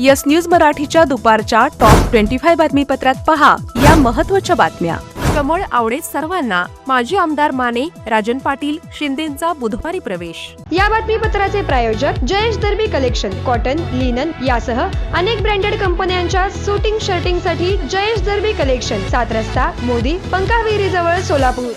Yes news मराठीच्या दुपारच्या top twenty five बातमीपत्रात पहा या महत्त्वाच्या बातम्या. कमळ आवडे सर्वांना माजी आमदार माने राजन पाटील शिंदेचा बुधवारी प्रवेश. या बातमीपत्राचे प्रायोजक Jayesh Darbi collection cotton linen यासह अनेक ब्रँडेड कंपन्यांच्या सुटिंग शर्टिंगसाठी जयेश दर्बी कलेक्शन सात रस्ता मोदी पंकाविहिरी जवळ सोलापूर.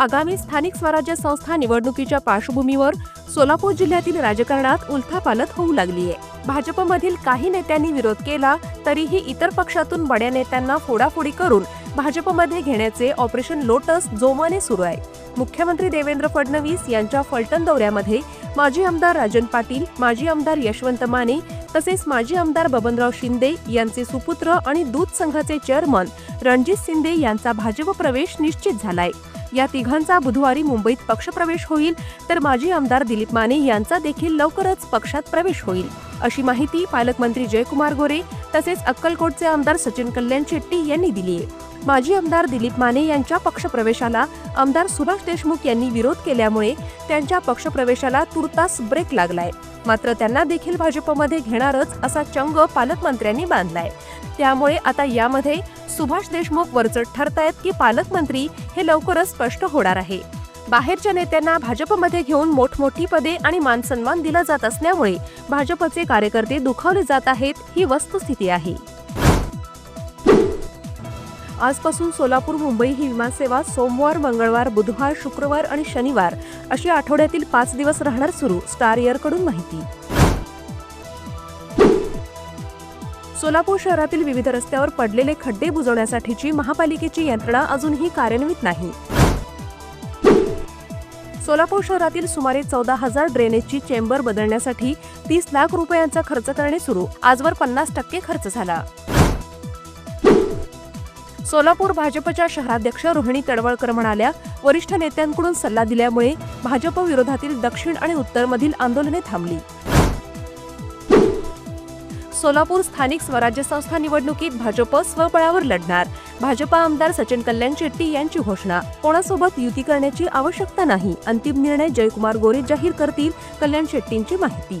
आगामी स्थानिक स्वराज्य संस्था निवडणुकीच्या पार्श्वभूमीवर सोलापूर जिल्ह्यातील राजकारणात उलथापालथ होऊ लागलीय. भाजपमधील काही नेत्यांनी विरोध केला तरीही इतर पक्षातून बड्या नेत्यांना फोडाफोडी करून भाजपमध्ये घेण्याचे ऑपरेशन लोटस जोमाने सुरू आहे. मुख्यमंत्री देवेंद्र फडणवीस यांच्या फलटण दौऱ्यामध्ये माजी आमदार राजन पाटील माजी आमदार यशवंत माने तसेच माजी आमदार बबनराव शिंदे यांचे सुपुत्र आणि दूध संघाचे चेअरमन रणजित शिंदे यांचा भाजप प्रवेश निश्चित झालाय. या तिघांचा बुधवारी मुंबईत पक्षप्रवेश होईल तर माजी आमदार दिलीप माने यांचा देखील लवकरच पक्षात प्रवेश होईल. अशी माहिती पालकमंत्री जयकुमार गोरे तसेच अक्कलकोटचे आमदार सचिन कल्याण शेट्टी यांनी दिली आहे माजी आमदार दिलीप माने यांच्या पक्षप्रवेशाला आमदार सुभाष देशमुख यांनी विरोध केल्यामुळे त्यांच्या पक्षप्रवेशाला तुर्तास ब्रेक लागलाय. मात्र त्यांना देखील भाजपमध्ये घेणारच असा चंग पालकमंत्र्यांनी बांधलाय. त्यामुळे आता यामध्ये सुभाष देशमुख वरचढ ठरतायत की पालकमंत्री हे लवकरच स्पष्ट होणार आहे. बाहेरच्या नेत्यांना भाजपमध्ये घेऊन मोठमोठी पदे आणि मानसन्मान दिला जात असल्यामुळे भाजपचे कार्यकर्ते दुखावले जात आहेत ही वस्तुस्थिती आहे. आजपासून सोलापूर मुंबई ही विमानसेवा सोमवार मंगळवार बुधवार शुक्रवार आणि शनिवार अशी आठवड्यातील पाच दिवस राहणार सुरू स्टार एअरकडून माहिती. सोलापूर शहरातील विविध रस्त्यावर पडलेले खड्डे बुजवण्यासाठीची महापालिकेची यंत्रणा अजूनही कार्यान्वित नाही. सोलापूर शहरातील सुमारे चौदा हजार ड्रेनेजची चेंबर बदलण्यासाठी तीस लाख रुपयांचा खर्च करणे सुरू आजवर पन्नास टक्के खर्च झाला. सोलापूर भाजपच्या शहराध्यक्ष रोहिणी तडवळकर म्हणाल्या वरिष्ठ नेत्यांकडून सल्ला दिल्यामुळे भाजप विरोधातील दक्षिण आणि उत्तरमधील आंदोलने थांबली. सोलापूर स्थानिक स्वराज्य संस्था निवडणुकीत भाजप स्वबळावर लढणार. भाजप आमदार सचिन कल्याण शेट्टी यांची घोषणा. कोणासोबत युती करण्याची आवश्यकता नाही. अंतिम निर्णय जयकुमार गोरे जाहीर करतील कल्याण शेट्टींची माहिती.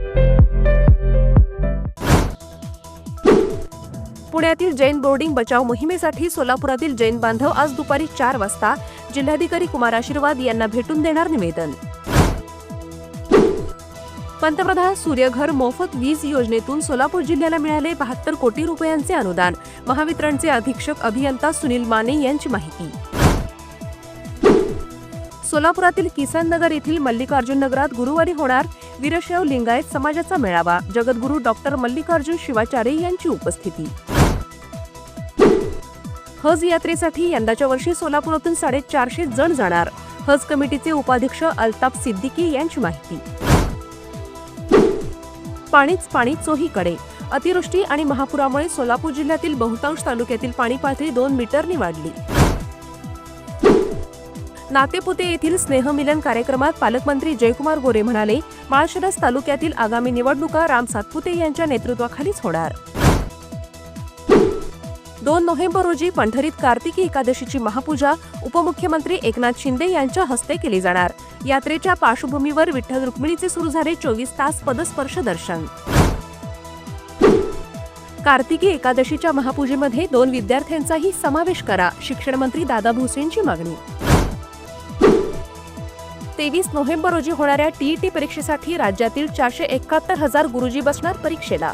पुण्यातील जैन बोर्डिंग बचाव मोहिमेसाठी सोलापुरातील जैन बांधव आज दुपारी चार वाजता जिल्हाधिकारी कुमार आशीर्वाद यांना भेटून देणार निवेदन. पंतप्रधान सूर्यघर मोफत वीज योजनेतून सोलापूर जिल्ह्याला मिळाले बहात्तर कोटी रुपयांचे अनुदान. महावितरणचे अधीक्षक अभियंता सुनील माने यांची माहिती. सोलापुरातील किसन नगर येथील मल्लिकार्जुन नगरात गुरुवारी होणार वीरशैव लिंगायत समाजाचा मेळावा. जगद्गुरू डॉक्टर मल्लिकार्जुन शिवाचार्य यांची उपस्थिती. हज यात्रेसाठी यंदाच्या वर्षी सोलापुरातून साडेचारशे जण जाणार. हज कमिटीचे उपाध्यक्ष अल्ताफ सिद्दीकी यांची माहिती. पाणीच पाणी चोहीकडे. अतिवृष्टी आणि महापुरामुळे सोलापूर जिल्ह्यातील बहुतांश तालुक्यातील पाणी पातळी दोन मीटरनी वाढली. नातेपुते येथील स्नेहमिलन कार्यक्रमात पालकमंत्री जयकुमार गोरे म्हणाले माळशिरस तालुक्यातील आगामी निवडणुका राम सातपुते यांच्या नेतृत्वाखालीच होणार. दोन नोव्हेंबर रोजी पंढरीत कार्तिकी एकादशीची महापूजा उपमुख्यमंत्री एकनाथ शिंदे यांच्या हस्ते केली जाणार. यात्रेच्या पार्श्वभूमीवर विठ्ठल रुक्मिणीचे सुरू झाले चोवीस तास पदस्पर्श दर्शन. कार्तिकी एकादशीच्या महापूजेमध्ये दोन विद्यार्थ्यांचाही समावेश करा शिक्षण मंत्री दादा भुसेंची मागणी. तेवीस नोव्हेंबर रोजी होणाऱ्या टीईटी परीक्षेसाठी राज्यातील चारशे एकाहत्तर हजार गुरुजी बसणार परीक्षेला.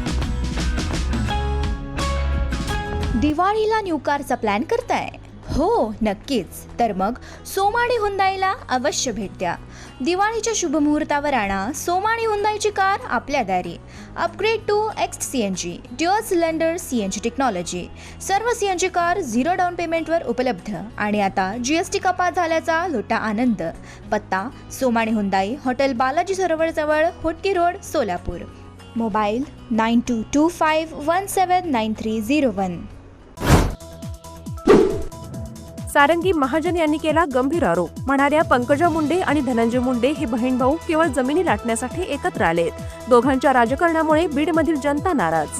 दिवाळीला न्यू कारचा प्लॅन करताय? हो नक्कीच. तर मग सोमाणी हुंदाईला अवश्य भेट द्या. दिवाळीच्या शुभमुहूर्तावर आणा सोमाणी हुंदाईची कार आपल्या दारी. Upgrade to X C N G dual cylinder C N G technology सर्व C N G car zero down पेमेंटवर उपलब्ध. आणि आता जी एस टी कपात झाल्याचा लोटा आनंद. पत्ता Somani Hyundai hotel Balaji सरोवरजवळ Hotgi road Solapur. Mobile nine two two five one seven nine three zero one. Sarangi Mahajan यांनी केला गंभीर आरोप. म्हणाल्या पंकजा मुंडे आणि धनंजय मुंडे हे बहीण भाऊ केवळ जमिनी लाटण्यासाठी एकत्र आलेत. दोघांच्या राजकारणामुळे बीडमधील जनता नाराज.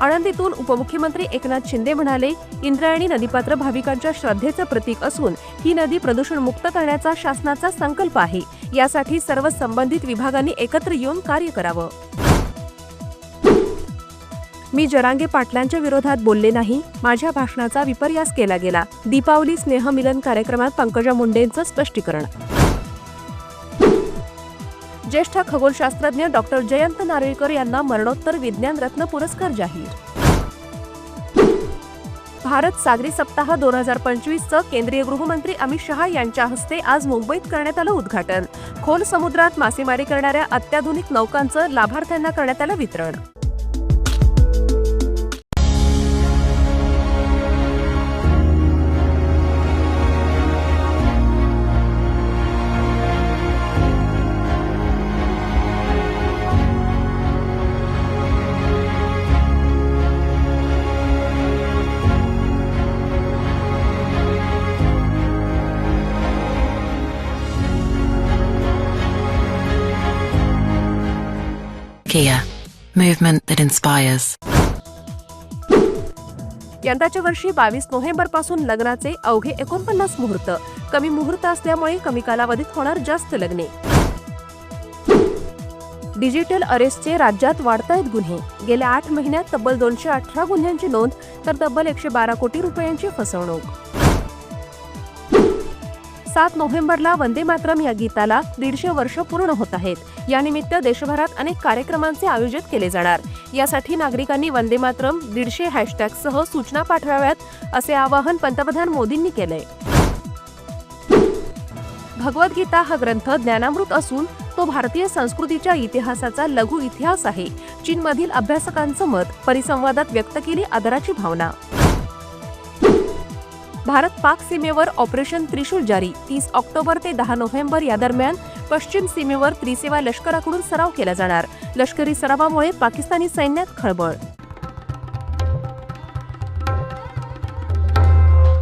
आळंदीतून उपमुख्यमंत्री एकनाथ शिंदे म्हणाले इंद्रायणी नदीपात्र भाविकांच्या श्रद्धेचं प्रतीक असून ही नदी प्रदूषण मुक्त करण्याचा शासनाचा संकल्प आहे. यासाठी सर्व संबंधित विभागांनी एकत्र येऊन कार्य करावं. मी जरांगे पाटलांच्या विरोधात बोलले नाही माझ्या भाषणाचा विपर्यास केला गेला. दीपावली स्नेहमिलन कार्यक्रमात पंकजा मुंडेंचं स्पष्टीकरण. ज्येष्ठ खगोलशास्त्रज्ञ डॉक्टर जयंत नारळीकर यांना मरणोत्तर विज्ञान रत्न पुरस्कार जाहीर. भारत सागरी सप्ताह दोन हजार पंचवीसचं केंद्रीय गृहमंत्री अमित शहा यांच्या हस्ते आज मुंबईत करण्यात आलं उद्घाटन. खोल समुद्रात मासेमारी करणाऱ्या अत्याधुनिक नौकांचं लाभार्थ्यांना करण्यात आलं वितरण. Kia, movement that inspires. यंदाच्या वर्षी बावीस नोव्हेंबरपासून लग्नाचे अवघे एकोणपन्नास मुहूर्त. कमी मुहूर्त असल्यामुळे कमी कालावधीत होणार जास्त लग्ने. डिजिटल अरेस्टचे राज्यात वाढतायत गुन्हे. गेल्या आठ महिन्यात तब्बल दोनशे अठरा गुन्ह्यांची नोंद तर तब्बल एकशे बारा कोटी रुपयांची फसवणूक. सात नोव्हेंबरला वंदे मातरम या गीताला दीडशे वर्ष पूर्ण होत आहेत. यानिमित्त देशभरात अनेक कार्यक्रमांचे आयोजित केले जाणार. यासाठी नागरिकांनी वंदे मातरम दीडशे हॅशटॅगसह सूचना पाठवाव्यात असे आवाहन पंतप्रधान मोदींनी केलंय भगवद्गीता हा ग्रंथ ज्ञानामृत असून तो भारतीय संस्कृतीच्या इतिहासाचा लघु इतिहास आहे. चीनमधील अभ्यासकांचं मत परिसंवादात व्यक्त केली आदराची भावना. भारत पाक सीमेवर ऑपरेशन त्रिशूल जारी. तीस ऑक्टोबर ते दहा नोव्हेंबर या दरम्यान पश्चिम सीमेवर त्रिसेवा लष्कराकडून सराव केला जाणार. लष्करी सरावामुळे पाकिस्तानी सैन्यात खळबळ